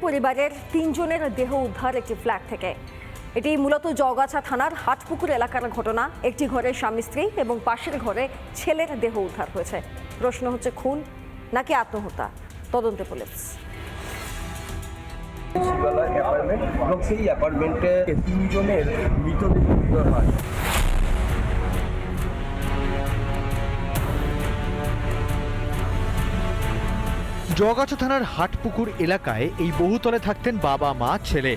পরিবারের তিনজনের দেহ উদ্ধার একটি ফ্ল্যাট থেকে। এটি মূলত জগাছা থানার হাটপুকুর এলাকার ঘটনা। একটি ঘরে স্বামী, স্ত্রী এবং পাশের ঘরে ছেলের দেহ উদ্ধার হয়েছে। প্রশ্ন হচ্ছে, খুন নাকি আত্মহত্যা? তদন্তে পুলিশ। এবং সেই অ্যাপার্টমেন্টে তিনজনের মৃতদেহ উদ্ধার হয়। জগাছা থানার হাটপুকুর এলাকায় এই বহুতলে থাকতেন বাবা, মা, ছেলে।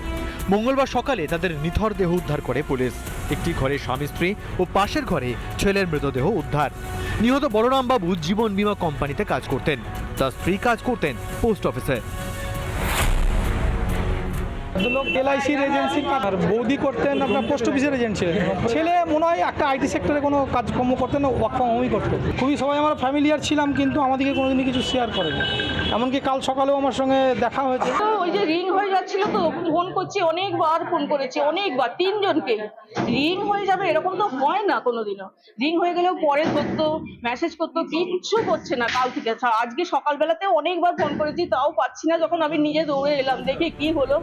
মঙ্গলবার সকালে তাদের নিথর দেহ উদ্ধার করে পুলিশ। একটি ঘরে স্বামী, স্ত্রী ও পাশের ঘরে ছেলের মৃতদেহ উদ্ধার। নিহত বলরাম বাবু জীবন বীমা কোম্পানিতে কাজ করতেন। তার স্ত্রী কাজ করতেন পোস্ট অফিসে। লোক এলআইসির এজেন্সির কাজ আর বৌদি করতেন আপনার পোস্ট অফিসের ছিলেন ছেলে মনে হয় একটা আইটি সেক্টরে কোনো কাজকর্ম করতেন ওয়ার্ক ফ্রম হোমই করতো। খুবই সবাই আমরা ফ্যামিলিয়ার ছিলাম, কিন্তু আমাদেরকে কোনোদিনই কিছু শেয়ার করেনি। এমনকি কাল সকালেও আমার সঙ্গে দেখা হয়েছে। তো ওই যে রিং হয়ে যাচ্ছিল তো ফোন করছি, অনেকবার ফোন করেছি, অনেকবার, তিনজনকে। রিং হয়ে যাবে এরকম তো হয় না কোনোদিনও। রিং হয়ে গেলেও পরে করতো মেসেজ করতো, কিচ্ছু করছে না কাল থেকে। আজকে সকালবেলাতে অনেকবার ফোন করেছি, তাও পাচ্ছি না যখন আমি নিজে দৌড়ে এলাম, দেখি কি হলো।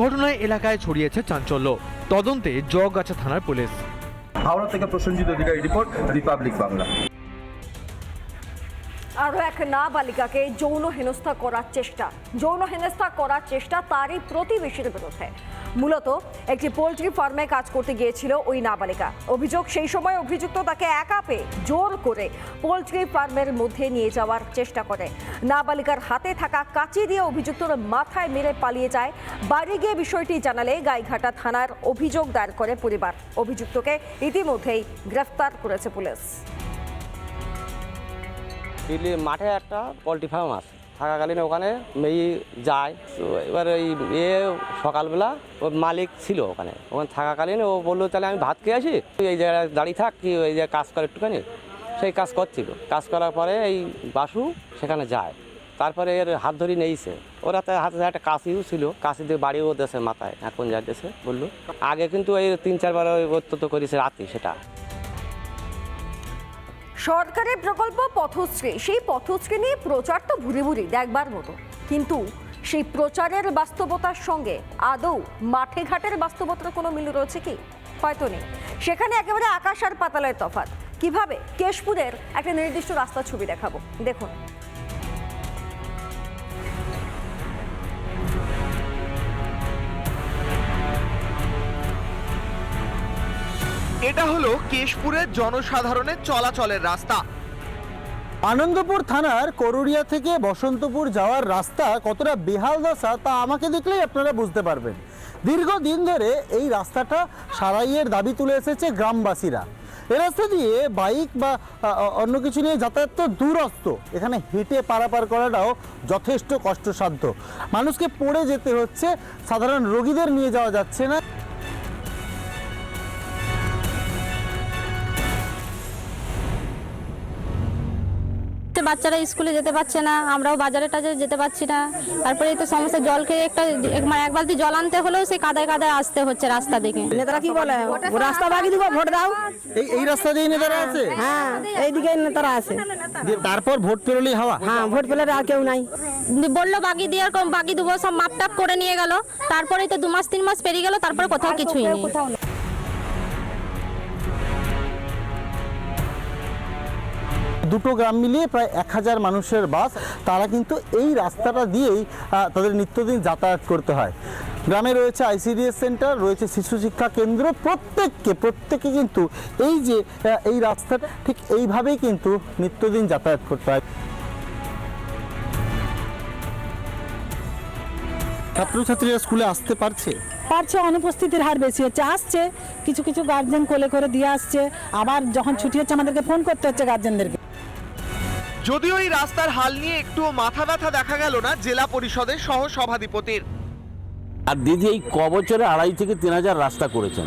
ঘটনায় এলাকায় ছড়িয়েছে চাঞ্চল্য। তদন্তে জগাছা থানার পুলিশ। হাওড়া থেকে প্রসেনজিৎ অধিকারী রিপোর্ট রিপাবলিক বাংলা। আরও এক নাবালিকাকে যৌন হেনস্থা করার চেষ্টা। যৌন হেনস্থা করার চেষ্টা তারই প্রতিবেশীর বিরুদ্ধে। মূলত একটি পোলট্রি ফার্মে কাজ করতে গিয়েছিল ওই নাবালিকা। অভিযোগ সেই সময় অভিযুক্ত তাকে একা পেয়ে জোর করে পোলট্রি ফার্মের মধ্যে নিয়ে যাওয়ার চেষ্টা করে। নাবালিকার হাতে থাকা কাঁচি দিয়ে অভিযুক্তর মাথায় মেরে পালিয়ে যায়। বাড়ি গিয়ে বিষয়টি জানালে গাইঘাটা থানার অভিযোগ দায়ের করে পরিবার। অভিযুক্তকে ইতিমধ্যেই গ্রেফতার করেছে পুলিশ। মাঠে একটা পোলট্রি ফার্ম আছে। থাকাকালীন ওখানে মেয়ে যায়। তো এবার ওই এ সকালবেলা ওর মালিক ছিল ওখানে। ওখানে থাকাকালীন ও বলল, তাহলে আমি ভাত খেয়ে আসি? তুই এই জায়গায় দাঁড়িয়ে থাক কি ওই যে কাজ করে একটুখানি। সেই কাজ করছিল। কাজ করার পরে এই বাসু সেখানে যায়। তারপরে এর হাত ধরি নেইছে। ওরা তার হাতে একটা কাশিও ছিল। কাশি দিয়ে বাড়িও দেশে মাথায়, এখন যা দেশে বলল। আগে কিন্তু এই তিন চারবার অত্যন্ত করেছে রাতে সেটা। সরকারের প্রকল্প পথশ্রী। সেই পথশ্রী নিয়ে প্রচার তো ভুরি ভুরি দেখবার মতো। কিন্তু সেই প্রচারের বাস্তবতার সঙ্গে আদৌ মাঠে ঘাটের বাস্তবতার কোনো মিল রয়েছে কি? হয়তো নেই। সেখানে একেবারে আকাশ আর পাতালের তফাত কীভাবে? কেশপুরের একটা নির্দিষ্ট রাস্তার ছবি দেখাবো। দেখুন। এটা হলো কেশপুরের জনসাধারণের চলাচলের রাস্তা। আনন্দপুর থানার করুড়িয়া থেকে বসন্তপুর যাওয়ার রাস্তা কতটা বেহাল দশা তা আমাকে দেখলেই আপনারা বুঝতে পারবেন। দীর্ঘদিন ধরে এই রাস্তাটা সারাইয়ের দাবি তুলে এসেছে গ্রামবাসীরা। এ রাস্তা দিয়ে বাইক বা অন্য কিছু নিয়ে যাতায়াত তো দূরস্থ এখানে হেঁটে পারাপার করাটাও যথেষ্ট কষ্টসাধ্য। মানুষকে পড়ে যেতে হচ্ছে, সাধারণ রোগীদের নিয়ে যাওয়া যাচ্ছে না। বাচ্চারা স্কুলে যেতে পারছে না আমরাও বাজারে টাজারে যেতে পারছি না। তারপরে এই তো সমস্যা জল খেয়ে একটা এক- মানে এক বালতি জল আনতে হলেও সেই কাদায় কাদায় আসতে হচ্ছে রাস্তা দেখে। নেতারা কি বলে? রাস্তা বাকি দিব ভোট দাও। এই এই রাস্তা দিয়ে নেতারা আছে? হ্যাঁ এইদিকে নেতারা আছে। তারপর ভোট পেরোলেই হাওয়া? হ্যাঁ ভোট পেলে আর কেউ নাই। বলল বাকি দিয়ে বাকি দেবো সব মাপটাপ করে নিয়ে গেল। তারপরে তো দু মাস তিন মাস পেরিয়ে গেল তারপরে কোথাও কিছুই নেই। দুটো গ্রাম মিলিয়ে প্রায় এক হাজার মানুষের বাস, তারা কিন্তু এই রাস্তাটা দিয়েই তাদের নিত্যদিন যাতায়াত করতে হয়। গ্রামে রয়েছে আইসিডিএস সেন্টার, রয়েছে শিশু শিক্ষা কেন্দ্র, প্রত্যেককে, প্রত্যেকে কিন্তু এই যে এই রাস্তাটা ঠিক এইভাবেই কিন্তু নিত্যদিন যাতায়াত করতে হয়। ছাত্রছাত্রীরা স্কুলে আসতে পারছে? পারছে, অনুপস্থিতির হার বেশি হচ্ছে। আসছে, কিছু কিছু গার্জেন কোলে করে দিয়ে আসছে। আবার যখন ছুটি হচ্ছে, আমাদেরকে ফোন করতে হচ্ছে গার্জেনদেরকে যদিও এই রাস্তার হাল নিয়ে একটুও মাথা ব্যথা দেখা গেল না জেলা পরিষদের সহ সভাধিপতির আর দিদি এই ক বছরে আড়াই থেকে তিন হাজার রাস্তা করেছেন।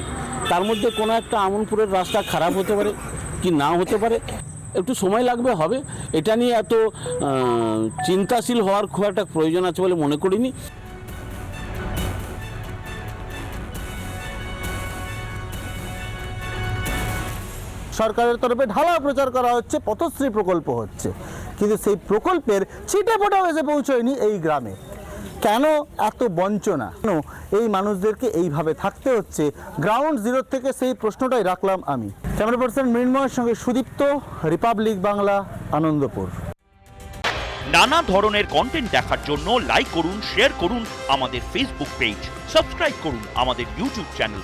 তার মধ্যে কোনো একটা আমনপুরের রাস্তা খারাপ হতে পারে কি না হতে পারে? একটু সময় লাগবে, হবে। এটা নিয়ে এত চিন্তাশীল হওয়ার খুব একটা প্রয়োজন আছে বলে মনে করিনি। সরকারের তরফে ঢালা প্রচার করা হচ্ছে, পথশ্রী প্রকল্প হচ্ছে। কিন্তু সেই প্রকল্পের ছিটে ফোটাও এসে পৌঁছয়নি এই গ্রামে। কেন এত বঞ্চনা? কেন এই মানুষদেরকে এইভাবে থাকতে হচ্ছে? গ্রাউন্ড জিরো থেকে সেই প্রশ্নটাই রাখলাম আমি। ক্যামেরা পার্সন মৃন্ময়ের সঙ্গে সুদীপ্ত, রিপাবলিক বাংলা, আনন্দপুর। নানা ধরনের কন্টেন্ট দেখার জন্য লাইক করুন শেয়ার করুন আমাদের ফেসবুক পেজ সাবস্ক্রাইব করুন আমাদের ইউটিউব চ্যানেল